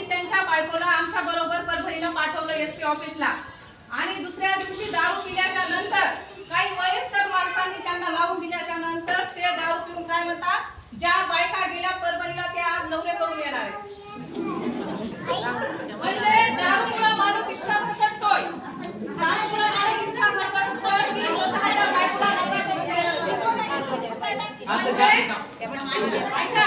त्यांच्या बायकोला आमच्या बरोबर परभणीला पाठवलं एस पी ऑफिसला. आणि दुसऱ्या दिवशी दारू पिल्याच्या नंतर काही वयस्कर माणसांनी त्यांना लावून दिल्याच्या नंतर ते दारू पिऊन काय म्हणतात? ज्या बायका गेल्या परभणीला ते आज नवरे करून येणार आहेत. म्हणजे दारूमुळं माणूस इतका भटकतोय माणूस इतका भटकतोय की स्वतःच्या बायकोला नवरा करून द्यायला म्हणजे ऐका.